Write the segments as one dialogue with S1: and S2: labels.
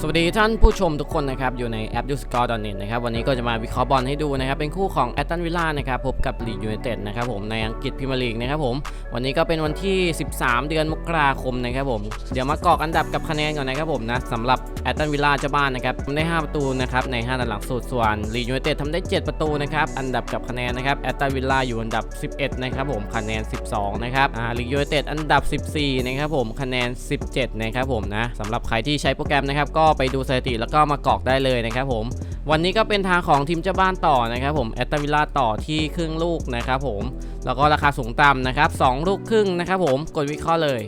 S1: สวัสดีท่านผู้ชมทุกคนนะครับ อยู่ในแอปดูสกอร์ดอนะครับ วันนี้ก็จะมาวิเคราะห์บอลให้ดูนะครับ เป็นคู่ของแอตตันวิลล่านะครับ พบกับลีดยูไนเต็ดนะครับผมในอังกฤษพิมียร์ลีกนะครับผม วันนี้ก็เป็นวันที่ 13 เดือนมกราคมนะครับผม เดี๋ยวมาเกาะอันดับกับคะแนนก่อนนะครับผมนะสำหรับ แอตตันวิลล่าเจ้าบ้านนะครับทำได้ 5 ประตูนะครับใน5นัดหลังสุดส่วนลียูไนเต็ดทำได้ 7 ประตูนะครับอันดับกับคะแนนนะครับแอตตันวิลล่าอยู่อันดับ 11 นะครับผมคะแนน 12 นะครับอ่าลียูไนเต็ดอันดับ 14 นะครับผมคะแนน 17 นะครับผมนะสำหรับใครที่ใช้โปรแกรมนะครับก็ไปดูสถิติแล้วก็มากรอกได้เลยนะครับผมวันนี้ก็เป็นทางของทีมเจ้าบ้านต่อนะครับผมแอตตันวิลล่าต่อที่ครึ่งลูกนะครับผมแล้วก็ราคาสูงต่ำนะครับ2ลูกครึ่งนะครับผมกดวิเคราะห์เลย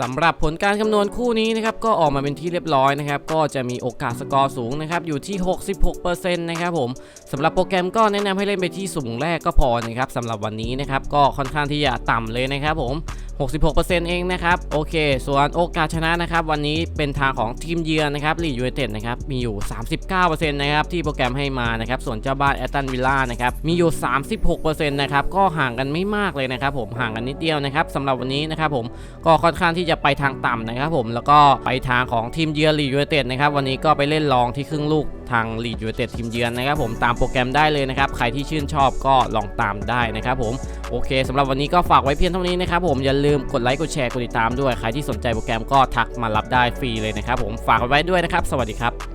S1: สำหรับผลการคำนวณคู่นี้นะครับก็ออกมาเป็นที่เรียบร้อยนะครับก็จะมีโอกาสสกอร์สูงนะครับอยู่ที่ 66%นะครับผมสำหรับโปรแกรมก็แนะนำให้เล่นไปที่สูงแรกก็พอนะครับสำหรับวันนี้นะครับก็ค่อนข้างที่จะต่ำเลยนะครับผม 66%เองนะครับ โอเค ส่วนโอกาสชนะนะครับ วันนี้เป็นทางของทีมเยือนนะครับลีดยูไนเต็ดนะครับมีอยู่ 39%นะครับที่โปรแกรมให้มานะครับส่วนเจ้าบ้านแอตตันวิลล่านะครับมีอยู่ 36%นะครับก็ห่างกันไม่มากเลยนะครับผมห่างกันนิดเดียวนะครับสำหรับวันนี้นะครับผมก็ค่อนข้างที่จะไปทางต่ำนะครับผมแล้วก็ไปทางของทีมเยือนลีดยูไนเต็ดนะครับวันนี้ก็ไปเล่นรองที่ครึ่งลูก ทางลีดยูเต็ดทีมเยือนนะครับผมตามโปรแกรมได้เลยนะครับ ใครที่ชื่นชอบก็ลองตามได้นะครับผมโอเคสำหรับวันนี้ก็ฝากไว้เพียงเท่านี้นะครับผมอย่าลืมกดไลค์กดแชร์กดติดตามด้วยใครที่สนใจโปรแกรมก็ทักมารับได้ฟรีเลยนะครับผมฝากไว้ด้วยนะครับ สวัสดีครับ